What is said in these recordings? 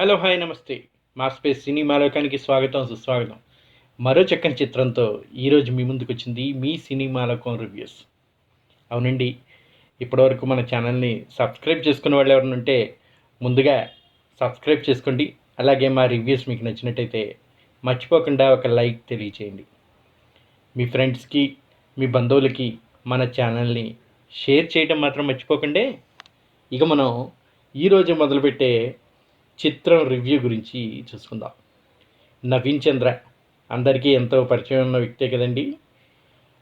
Hello hi నమస్తే. మా space cinema లోకానికి స్వాగతం సుస్వాగతం. మరో చక్కని చిత్రంతో ఈరోజు మీ ముందుకు వచ్చింది మీ సినిమా లోకం రివ్యూస్. అవునండి ఇప్పటివరకు మన ఛానల్ని సబ్స్క్రైబ్ చేసుకున్న వాళ్ళు ఎవరైనా ఉంటే ముందుగా సబ్స్క్రైబ్ చేసుకోండి. అలాగే మా రివ్యూస్ మీకు నచ్చినట్టయితే మర్చిపోకుండా ఒక లైక్ తెలియచేయండి. మీ ఫ్రెండ్స్కి మీ బంధువులకి మన ఛానల్ని షేర్ చేయడం మాత్రం మర్చిపోకండి. ఇక మనం ఈరోజు మొదలుపెట్టే చిత్రం రివ్యూ గురించి చూసుకుందాం. నవీన్ చంద్ర అందరికీ ఎంతో పరిచయం ఉన్న వ్యక్తే కదండి.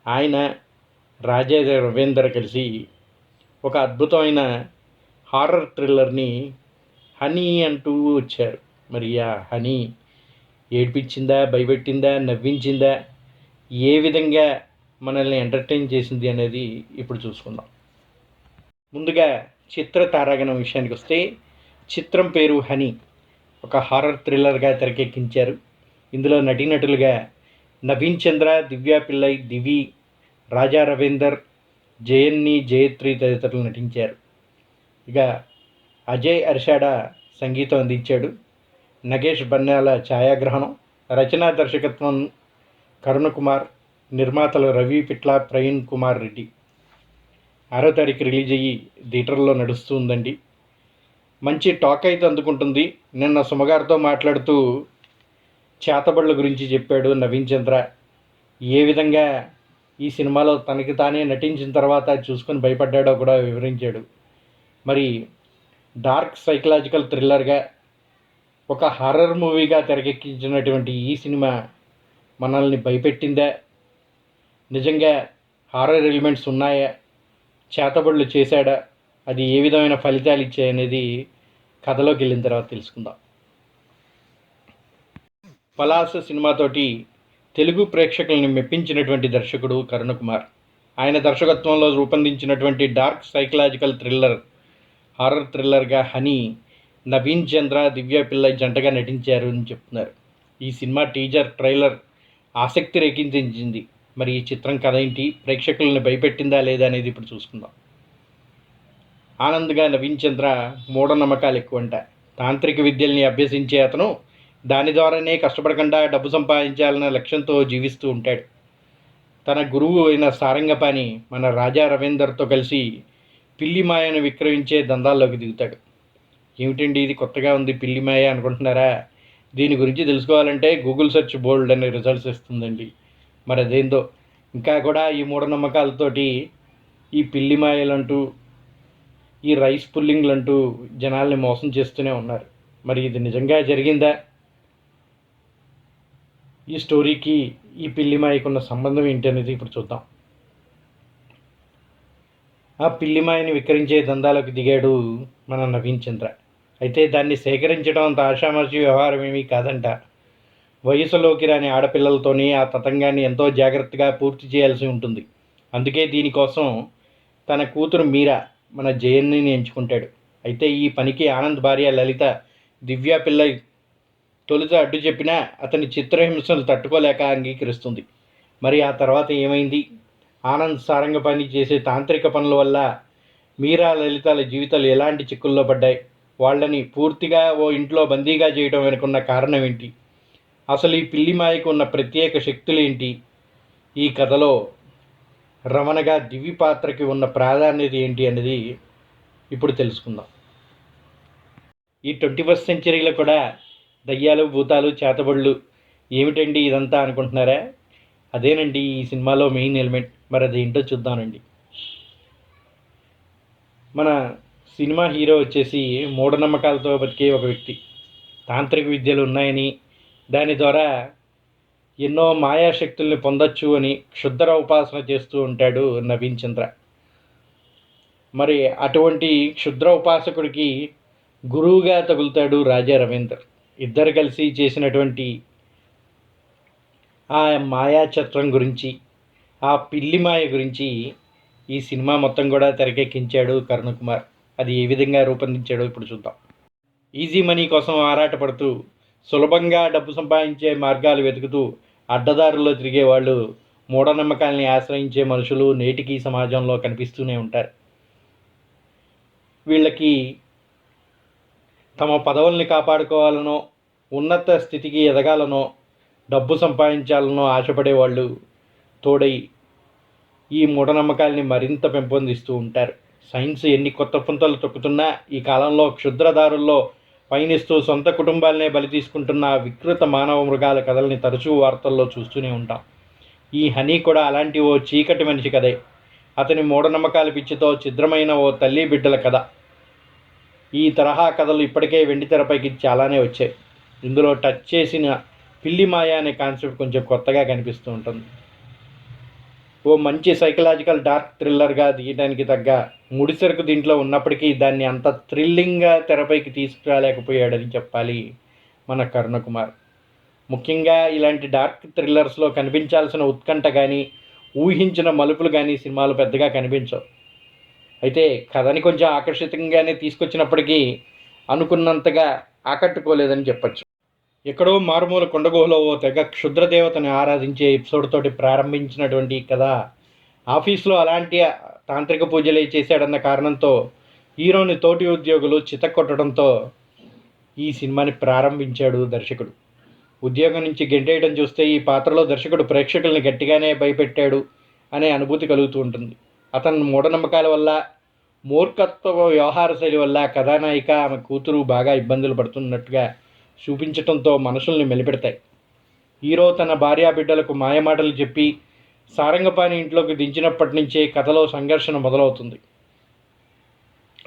ఆయన రాజేంద్ర రవీందర్ కలిసి ఒక అద్భుతమైన హారర్ థ్రిల్లర్ని హనీ అంటూ వచ్చారు. మరి ఆ హనీ ఏడ్పించిందా భయపెట్టిందా నవ్వించిందా ఏ విధంగా మనల్ని ఎంటర్టైన్ చేసింది అనేది ఇప్పుడు చూసుకుందాం. ముందుగా చిత్ర తారాగణం విషయానికి వస్తే చిత్రం పేరు హనీ. ఒక హారర్ థ్రిల్లర్గా తెరకెక్కించారు. ఇందులో నటీనటులుగా నవీన్ చంద్ర దివ్యా పిల్లై దివి రాజా రవీందర్ జయన్ని జయత్రి తదితరులు నటించారు. ఇక అజయ్ అర్షాడ సంగీతం అందించాడు. నగేష్ బన్నాల ఛాయాగ్రహణం రచనా దర్శకత్వం కరుణ్ కుమార్ నిర్మాతలు రవి పిట్ల ప్రవీణ్ కుమార్ రెడ్డి. ఆరో తారీఖు రిలీజ్ అయ్యి థియేటర్లో నడుస్తూ ఉందండి మంచి టాక్ అయితే అందుకుంటుంది. నిన్న సుమగారితో మాట్లాడుతూ చేతబడుల గురించి చెప్పాడు నవీన్ చంద్ర. ఏ విధంగా ఈ సినిమాలో తనకి తానే నటించిన తర్వాత చూసుకొని భయపడ్డాడో కూడా వివరించాడు. మరి డార్క్ సైకలాజికల్ థ్రిల్లర్గా ఒక హర్రర్ మూవీగా తెరకెక్కించినటువంటి ఈ సినిమా మనల్ని భయపెట్టిందా? నిజంగా హారర్ ఎలిమెంట్స్ ఉన్నాయా? చేతబడులు చేశాడా? అది ఏ విధమైన ఫలితాలు ఇచ్చాయనేది కథలోకి వెళ్ళిన తర్వాత తెలుసుకుందాం. పలాస సినిమాతోటి తెలుగు ప్రేక్షకులను మెప్పించినటువంటి దర్శకుడు కరుణకుమార్. ఆయన దర్శకత్వంలో రూపొందించినటువంటి డార్క్ సైకలాజికల్ థ్రిల్లర్ హారర్ థ్రిల్లర్గా హనీ నవీన్ చంద్ర దివ్య పిల్ల జంటగా నటించారు అని చెప్తున్నారు. ఈ సినిమా టీజర్ ట్రైలర్ ఆసక్తి రేకించింది మరి ఈ చిత్రం కథ ఏంటి? ప్రేక్షకులను భయపెట్టిందా లేదా అనేది ఇప్పుడు చూసుకుందాం. ఆనంద్గా నవీన్ మూఢనమ్మకాలు ఎక్కువంట. తాంత్రిక విద్యల్ని అభ్యసించే అతను దాని ద్వారానే కష్టపడకుండా డబ్బు సంపాదించాలన్న లక్ష్యంతో జీవిస్తూ ఉంటాడు. తన గురువు అయిన సారంగపాణి మన రాజా రవీందర్తో కలిసి పిల్లి మాయను విక్రయించే దందాల్లోకి దిగుతాడు. ఏమిటండి ఇది? కొత్తగా ఉంది పిల్లి మాయ అనుకుంటున్నారా? దీని గురించి తెలుసుకోవాలంటే గూగుల్ సెర్చ్ బోల్డ్ అనే రిజల్ట్స్ ఇస్తుందండి మరి అదేందో ఇంకా కూడా ఈ మూఢనమ్మకాలతోటి ఈ పిల్లి మాయలంటూ ఈ రైస్ పుల్లింగ్లు అంటూ జనాల్ని మోసం చేస్తూనే ఉన్నారు. మరి ఇది నిజంగా జరిగిందా? ఈ స్టోరీకి ఈ పిల్లిమాయకున్న సంబంధం ఏంటి అనేది ఇప్పుడు చూద్దాం. ఆ పిల్లిమాయని విక్రయించే దందాలకు దిగాడు మన నవీన్ చంద్ర. అయితే దాన్ని సేకరించడం అంత ఆషామాషి వ్యవహారం ఏమీ కాదంట. వయసులోకి రాని ఆడపిల్లలతోని ఆ తతంగాన్ని ఎంతో జాగ్రత్తగా పూర్తి చేయాల్సి ఉంటుంది. అందుకే దీనికోసం తన కూతురు మీరా మన జయన్ని ఎంచుకుంటాడు. అయితే ఈ పనికి ఆనంద్ భార్య లలిత దివ్య పిల్ల తొలుత అడ్డు చెప్పినా అతని చిత్రహింసలు తట్టుకోలేక అంగీకరిస్తుంది. మరి ఆ తర్వాత ఏమైంది? ఆనంద్ సారంగ పని చేసే తాంత్రిక పనుల వల్ల మీరా లలితాల జీవితాలు ఎలాంటి చిక్కుల్లో పడ్డాయి? వాళ్ళని పూర్తిగా ఓ ఇంట్లో బందీగా చేయడం వెనుకున్న కారణం ఏంటి? అసలు ఈ పిల్లి మాయకు ఉన్న ప్రత్యేక శక్తులు ఏంటి? ఈ కథలో రమణగా దివి పాత్రకి ఉన్న ప్రాధాన్యత ఏంటి అనేది ఇప్పుడు తెలుసుకుందాం. ఈ ట్వంటీ ఫస్ట్ సెంచరీలో కూడా దయ్యాలు భూతాలు చేతబడులు ఏమిటండి ఇదంతా అనుకుంటున్నారా? అదేనండి ఈ సినిమాలో మెయిన్ ఎలిమెంట్. మరి అదేంటో చూద్దానండి మన సినిమా హీరో వచ్చేసి మూఢనమ్మకాలతో బతికే ఒక వ్యక్తి. తాంత్రిక విద్యలు ఉన్నాయని దాని ద్వారా ఎన్నో మాయాశక్తుల్ని పొందొచ్చు అని క్షుద్ర ఉపాసన చేస్తూ ఉంటాడు నవీన్ చంద్ర. మరి అటువంటి క్షుద్ర ఉపాసకుడికి గురువుగా తగులుతాడు రాజా రవీందర్. ఇద్దరు కలిసి చేసినటువంటి ఆ మాయాచత్రం గురించి ఆ పిల్లి మాయ గురించి ఈ సినిమా మొత్తం కూడా తెరకెక్కించాడు కరుణ్ కుమార్. అది ఏ విధంగా రూపొందించాడో ఇప్పుడు చూద్దాం. ఈజీ మనీ కోసం ఆరాటపడుతూ సులభంగా డబ్బు సంపాదించే మార్గాలు వెతుకుతూ అడ్డదారుల్లో తిరిగే వాళ్ళు మూఢనమ్మకాల్ని ఆశ్రయించే మనుషులు నేటికి సమాజంలో కనిపిస్తూనే ఉంటారు. వీళ్ళకి తమ పదవుల్ని కాపాడుకోవాలనో ఉన్నత స్థితికి ఎదగాలనో డబ్బు సంపాదించాలనో ఆశపడేవాళ్ళు తోడై ఈ మూఢనమ్మకాల్ని మరింత పెంపొందిస్తూ ఉంటారు. సైన్స్ ఎన్ని కొత్త పుంతలు తొక్కుతున్నా ఈ కాలంలో క్షుద్రదారుల్లో పయనిస్తూ సొంత కుటుంబాలనే బలి తీసుకుంటున్న వికృత మానవ మృగాల కథల్ని తరచూ వార్తల్లో చూస్తూనే ఉంటాం. ఈ హనీ కూడా అలాంటి ఓ చీకటి మనిషి కదే అతని మూఢనమ్మకాల పిచ్చితో ఛిద్రమైన ఓ తల్లి బిడ్డల కథ. ఈ తరహా కథలు ఇప్పటికే వెండి తెరపైకి చాలానే వచ్చాయి. ఇందులో టచ్ చేసిన పిల్లి మాయ అనే కాన్సెప్ట్ కొంచెం కొత్తగా కనిపిస్తూ ఉంటుంది. ఓ మంచి సైకలాజికల్ డార్క్ థ్రిల్లర్గా తీయడానికి తగ్గ ముడిసరుకు దీంట్లో ఉన్నప్పటికీ దాన్ని అంత థ్రిల్లింగ్గా తెరపైకి తీసుకురాలేకపోయాడని చెప్పాలి మన కరుణకుమార్. ముఖ్యంగా ఇలాంటి డార్క్ థ్రిల్లర్స్లో కనిపించాల్సిన ఉత్కంఠ కానీ ఊహించిన మలుపులు కానీ సినిమాలు పెద్దగా కనిపించవు. అయితే కథని కొంచెం ఆకర్షితంగానే తీసుకొచ్చినప్పటికీ అనుకున్నంతగా ఆకట్టుకోలేదని చెప్పచ్చు. ఎక్కడో మారుమూల కొండగుహలో ఓ తెగ క్షుద్రదేవతని ఆరాధించే ఎపిసోడ్ తోటి ప్రారంభించినటువంటి కథ. ఆఫీస్లో అలాంటి తాంత్రిక పూజలే చేశాడన్న కారణంతో హీరోని తోటి ఉద్యోగులు చితక్కొట్టడంతో ఈ సినిమాని ప్రారంభించాడు దర్శకుడు. ఉద్యోగం నుంచి గెంటేయడం చూస్తే ఈ పాత్రలో దర్శకుడు ప్రేక్షకుల్ని గట్టిగానే భయపెట్టాడు అనే అనుభూతి కలుగుతూ ఉంటుంది. అతని మూఢనమ్మకాల వల్ల మూర్ఖత్వ వ్యవహార శైలి వల్ల కథానాయిక ఆమె కూతురు బాగా ఇబ్బందులు పడుతున్నట్టుగా చూపించటంతో మనుషుల్ని మెలిపెడతాయి. హీరో తన భార్యా బిడ్డలకు మాయమాటలు చెప్పి సారంగపాణి ఇంట్లోకి దించినప్పటి నుంచే కథలో సంఘర్షణ మొదలవుతుంది.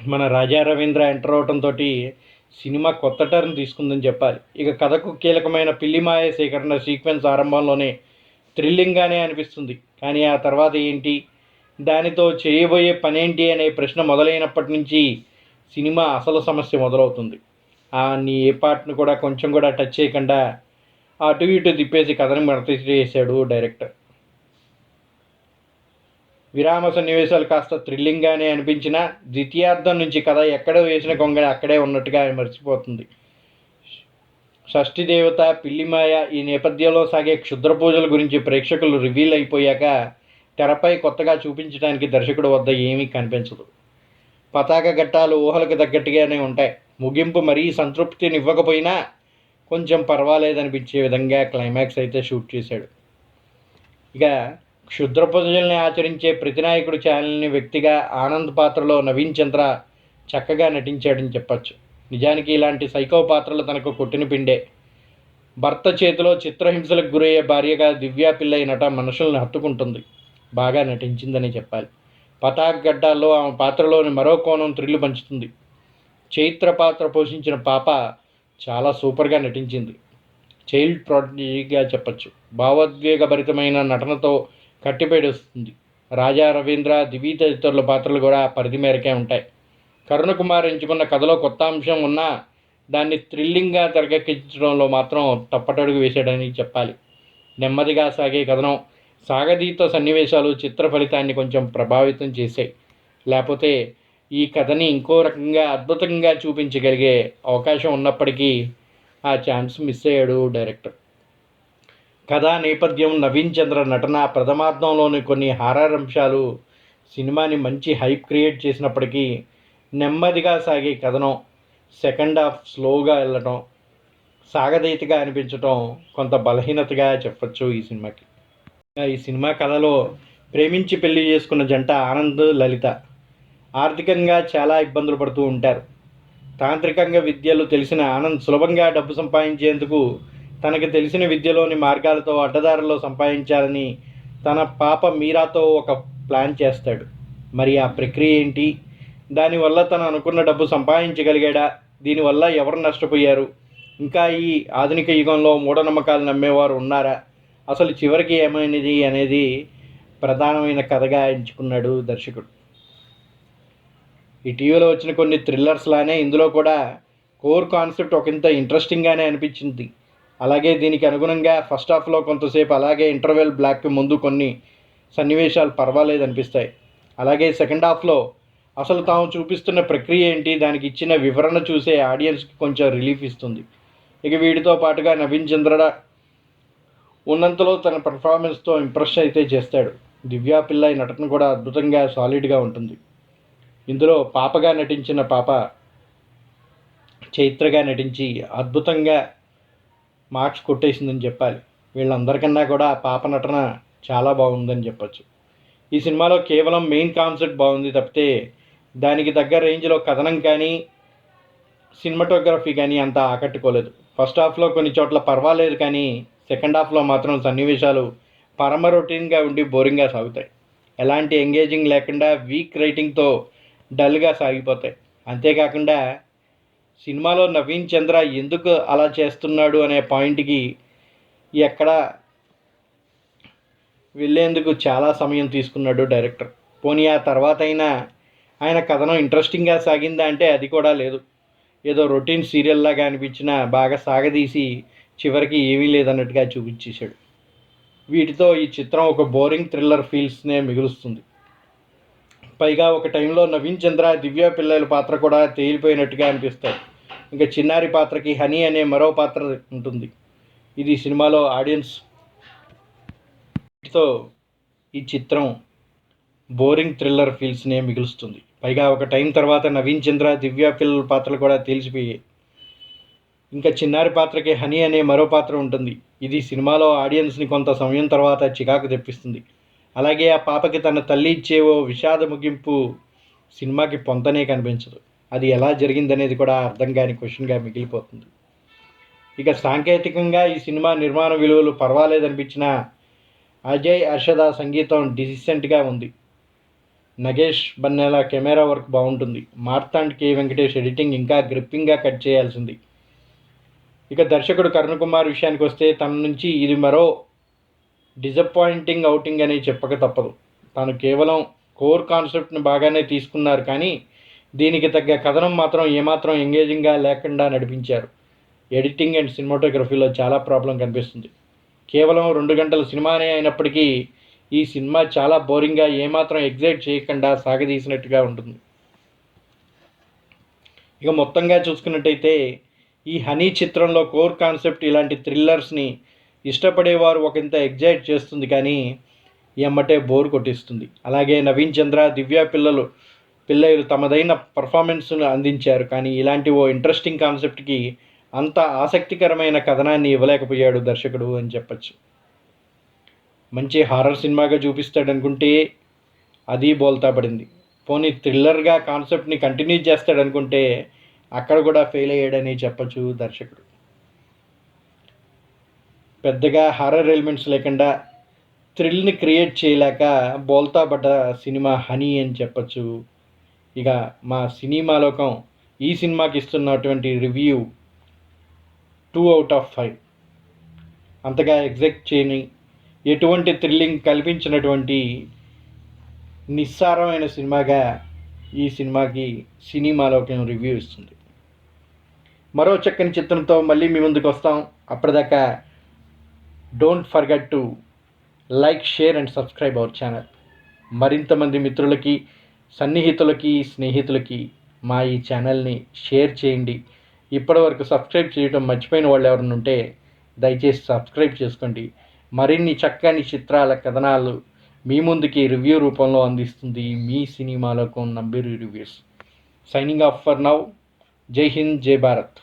మన రాజా రవీంద్ర ఎంటర్ అవటంతో సినిమా కొత్త టర్న్ తీసుకుందని చెప్పాలి. ఇక కథకు కీలకమైన పిల్లిమాయ సేకరణ సీక్వెన్స్ ఆరంభంలోనే థ్రిల్లింగ్గానే అనిపిస్తుంది. కానీ ఆ తర్వాత ఏంటి? దానితో చేయబోయే పనేంటి అనే ప్రశ్న మొదలైనప్పటి నుంచి సినిమా అసలు సమస్య మొదలవుతుంది. నీ ఏ పార్ట్ను కూడా కొంచెం కూడా టచ్ చేయకుండా అటు ఇటు తిప్పేసి కథను మడత చేశాడు డైరెక్టర్ విరామ సన్నివేశాలు కాస్త థ్రిల్లింగ్గానే అనిపించినా ద్వితీయార్థం నుంచి కథ ఎక్కడ వేసిన కొంగని అక్కడే ఉన్నట్టుగా మర్చిపోతుంది షష్ఠి దేవత పిల్లిమాయ ఈ నేపథ్యంలో సాగే క్షుద్ర పూజల గురించి ప్రేక్షకులు రివీల్ అయిపోయాక తెరపై కొత్తగా చూపించడానికి దర్శకుడు వద్ద ఏమీ కనిపించదు. పతాక ఘట్టాలు ఊహలకు తగ్గట్టుగానే ఉంటాయి. ముగింపు మరీ సంతృప్తినివ్వకపోయినా కొంచెం పర్వాలేదనిపించే విధంగా క్లైమాక్స్ అయితే షూట్ చేశాడు. ఇక క్షుద్ర పూజల్ని ఆచరించే ప్రతినాయకుడు ఛానల్ని వ్యక్తిగా ఆనంద్ పాత్రలో నవీన్ చంద్ర చక్కగా నటించాడని చెప్పచ్చు. నిజానికి ఇలాంటి సైకో పాత్రలు తనకు కొట్టిన పిండే. భర్త చేతిలో చిత్రహింసలకు గురయ్యే భార్యగా దివ్యా పిల్లై నట మనుషుల్ని హత్తుకుంటుంది. బాగా నటించిందని చెప్పాలి. పతాక్ గడ్డాల్లో ఆమె పాత్రలోని మరో కోణం త్రిల్లు పంచుతుంది. చైత్ర పాత్ర పోషించిన పాప చాలా సూపర్గా నటించింది. చైల్డ్ ప్రాడీగా చెప్పచ్చు. భావోద్వేగభరితమైన నటనతో కట్టిపేడుస్తుంది రాజా రవీంద్ర దివి తదితరుల పాత్రలు కూడా పరిధి మేరకే ఉంటాయి. కరుణకుమార్ ఎంచుకున్న కథలో కొత్త అంశం ఉన్నా దాన్ని థ్రిల్లింగ్గా తెరకెక్కించడంలో మాత్రం తప్పటడుగు వేశాడని చెప్పాలి. నెమ్మదిగా సాగే కథనం సాగదీత సన్నివేశాలు చిత్ర ఫలితాన్ని కొంచెం ప్రభావితం చేశాయి. లేకపోతే ఈ కథని ఇంకో రకంగా అద్భుతంగా చూపించగలిగే అవకాశం ఉన్నప్పటికీ ఆ ఛాన్స్ మిస్ అయ్యాడు డైరెక్టర్. కథా నేపథ్యం నవీన్ చంద్ర నటన ప్రథమార్థంలోని కొన్ని హారర్ అంశాలు సినిమాని మంచి హైప్ క్రియేట్ చేసినప్పటికీ నెమ్మదిగా సాగే కథనం సెకండ్ హాఫ్ స్లోగా వెళ్ళటం సాగదీతగా అనిపించటం కొంత బలహీనతగా చెప్పచ్చు ఈ సినిమాకి. ఈ సినిమా కథలో ప్రేమించి పెళ్ళి చేసుకున్న జంట ఆనంద్ లలిత. ఆర్థికంగా చాలా ఇబ్బందులు పడుతూ ఉంటారు. తాంత్రికంగా విద్యలు తెలిసిన ఆనంద్ సులభంగా డబ్బు సంపాదించేందుకు తనకు తెలిసిన విద్యలోని మార్గాలతో అడ్డదారుల్లో సంపాదించాలని తన పాప మీరాతో ఒక ప్లాన్ చేస్తాడు. మరి ఆ ప్రక్రియ ఏంటి? దానివల్ల తను అనుకున్న డబ్బు సంపాదించగలిగాడా? దీనివల్ల ఎవరు నష్టపోయారు? ఇంకా ఈ ఆధునిక యుగంలో మూఢనమ్మకాలు నమ్మేవారు ఉన్నారా? అసలు చివరికి ఏమైనది అనేది ప్రధానమైన కథగా ఎంచుకున్నాడు దర్శకుడు. ఇటీవల వచ్చిన కొన్ని థ్రిల్లర్స్ లానే ఇందులో కూడా కోర్ కాన్సెప్ట్ ఒకంత ఇంట్రెస్టింగ్గానే అనిపించింది. అలాగే దీనికి అనుగుణంగా ఫస్ట్ హాఫ్లో కొంతసేపు అలాగే ఇంటర్వెల్ బ్లాక్ ముందు కొన్ని సన్నివేశాలు పర్వాలేదు అనిపిస్తాయి. అలాగే సెకండ్ హాఫ్లో అసలు తాము చూపిస్తున్న ప్రక్రియ ఏంటి దానికి ఇచ్చిన వివరణ చూసే ఆడియన్స్కి కొంచెం రిలీఫ్ ఇస్తుంది. ఇక వీటితో పాటుగా నవీన్ చంద్రడ ఉన్నంతలో తన పెర్ఫార్మెన్స్తో ఇంప్రెస్ అయితే చేస్తాడు. దివ్యా పిల్లై నటన కూడా అద్భుతంగా సాలిడ్గా ఉంటుంది. ఇందులో పాపగా నటించిన పాప చైత్రగా నటించి అద్భుతంగా మార్క్స్ కొట్టేసిందని చెప్పాలి. వీళ్ళందరికన్నా కూడా పాప నటన చాలా బాగుందని చెప్పచ్చు. ఈ సినిమాలో కేవలం మెయిన్ కాన్సెప్ట్ బాగుంది తప్పితే దానికి తగ్గ రేంజ్లో కథనం కానీ సినిమాటోగ్రఫీ కానీ అంత ఆకట్టుకోలేదు. ఫస్ట్ హాఫ్లో కొన్ని చోట్ల పర్వాలేదు కానీ సెకండ్ హాఫ్లో మాత్రం సన్నివేశాలు పరమ రొటీన్గా ఉండి బోరింగ్గా సాగుతాయి. ఎలాంటి ఎంగేజింగ్ లేకుండా వీక్ రైటింగ్తో డల్గా సాగిపోతాయి. అంతేకాకుండా సినిమాలో నవీన్ చంద్ర ఎందుకు అలా చేస్తున్నాడు అనే పాయింట్కి ఎక్కడ వెళ్ళేందుకు చాలా సమయం తీసుకున్నాడు డైరెక్టర్. పోనీ ఆ తర్వాత అయినా ఆయన కథనం ఇంట్రెస్టింగ్గా సాగిందా అంటే అది కూడా లేదు. ఏదో రొటీన్ సీరియల్లాగా అనిపించినా బాగా సాగదీసి చివరికి ఏమీ లేదన్నట్టుగా చూపించేశాడు. వీటితో ఈ చిత్రం ఒక బోరింగ్ థ్రిల్లర్ ఫీల్స్నే మిగులుస్తుంది. పైగా ఒక టైంలో నవీన్ చంద్ర దివ్య పిల్లల పాత్ర కూడా తేలిపోయినట్టుగా అనిపిస్తాయి. ఇంకా చిన్నారి పాత్రకి హనీ అనే మరో పాత్ర ఉంటుంది. ఇది సినిమాలో ఆడియన్స్ వీటితో ఈ చిత్రం బోరింగ్ థ్రిల్లర్ ఫీల్స్నే మిగులుస్తుంది. పైగా ఒక టైం తర్వాత నవీన్ చంద్ర దివ్య పిల్లల పాత్రలు కూడా తెలిసిపోయాయి ఇంకా చిన్నారి పాత్రకి హనీ అనే మరో పాత్ర ఉంటుంది. ఇది సినిమాలో ఆడియన్స్ని కొంత సమయం తర్వాత చికాకు తెప్పిస్తుంది. అలాగే ఆ పాపకి తన తల్లి ఇచ్చేవో విషాద ముగింపు సినిమాకి పొంతనే కనిపించదు. అది ఎలా జరిగిందనేది కూడా అర్థం కాని క్వశ్చన్గా మిగిలిపోతుంది. ఇక సాంకేతికంగా ఈ సినిమా నిర్మాణ విలువలు పర్వాలేదనిపించిన అజయ్ అర్షద సంగీతం డిసిసెంట్గా ఉంది. నగేష్ బన్నెల కెమెరా వర్క్ బాగుంటుంది. మార్తాండ్ కే వెంకటేష్ ఎడిటింగ్ ఇంకా గ్రిప్పింగ్గా కట్ చేయాల్సింది. ఇక దర్శకుడు కరుణ్ కుమార్ విషయానికి వస్తే తన నుంచి ఇది మరో డిజపాయింటింగ్ అవుటింగ్ అని చెప్పక తప్పదు. తాను కేవలం కోర్ కాన్సెప్ట్ని బాగానే తీసుకున్నారు కానీ దీనికి తగ్గ కథనం మాత్రం ఏమాత్రం ఎంగేజింగ్గా లేకుండా నడిపించారు. ఎడిటింగ్ అండ్ సినిమాటోగ్రఫీలో చాలా ప్రాబ్లం కనిపిస్తుంది. కేవలం రెండు గంటల సినిమానే అయినప్పటికీ ఈ సినిమా చాలా బోరింగ్గా ఏమాత్రం ఎగ్జైట్ చేయకుండా సాగదీసినట్టుగా ఉంటుంది. ఇక మొత్తంగా చూసుకున్నట్టయితే ఈ హనీ చిత్రంలో కోర్ కాన్సెప్ట్ ఇలాంటి థ్రిల్లర్స్ని ఇష్టపడేవారు ఒకంత ఎగ్జైట్ చేస్తుంది కానీ ఎమ్మటే బోర్ కొట్టిస్తుంది. అలాగే నవీన్ చంద్ర దివ్య పిల్లలు పిల్లలు తమదైన పర్ఫార్మెన్స్ను అందించారు. కానీ ఇలాంటి ఓ ఇంట్రెస్టింగ్ కాన్సెప్ట్కి అంత ఆసక్తికరమైన కథనాన్ని ఇవ్వలేకపోయాడు దర్శకుడు అని చెప్పచ్చు. మంచి హారర్ సినిమాగా చూపిస్తాడు అనుకుంటే అది బోల్తా పడింది. పోనీ థ్రిల్లర్గా కాన్సెప్ట్ని కంటిన్యూ చేస్తాడనుకుంటే అక్కడ కూడా ఫెయిల్ అయ్యాడని చెప్పచ్చు దర్శకుడు. పెద్దగా హారర్ ఎలిమెంట్స్ లేకుండా థ్రిల్ని క్రియేట్ చేయలేక బోల్తా పడ్డ సినిమా హనీ అని చెప్పచ్చు. ఇక మా సినిమా లోకం ఈ సినిమాకి ఇస్తున్నటువంటి review two out of five అంతగా ఎగ్జెక్ట్ చేయని ఎటువంటి థ్రిల్లింగ్ కల్పించినటువంటి నిస్సారమైన సినిమాగా ఈ సినిమాకి సినిమాలోకి రివ్యూ ఇస్తుంది. మరో చక్కని చిత్రంతో మళ్ళీ మీ ముందుకు వస్తాం. అప్పటిదాకా don't forget to like share and subscribe our channel మరింతమంది మిత్రులకి సన్నిహితులకి స్నేహితులకి మా ఈ ఛానల్ని షేర్ చేయండి. ఇప్పటివరకు సబ్స్క్రైబ్ చేయడం మర్చిపోయిన వాళ్ళు ఎవరైనా ఉంటే దయచేసి సబ్స్క్రైబ్ చేసుకోండి. మరిన్ని చక్కని చిత్రాల కథనాలు మీ ముందుకి రివ్యూ రూపంలో అందిస్తుంది మీ సినిమాలకు number reviews signing off for now Jai Hind Jai Bharat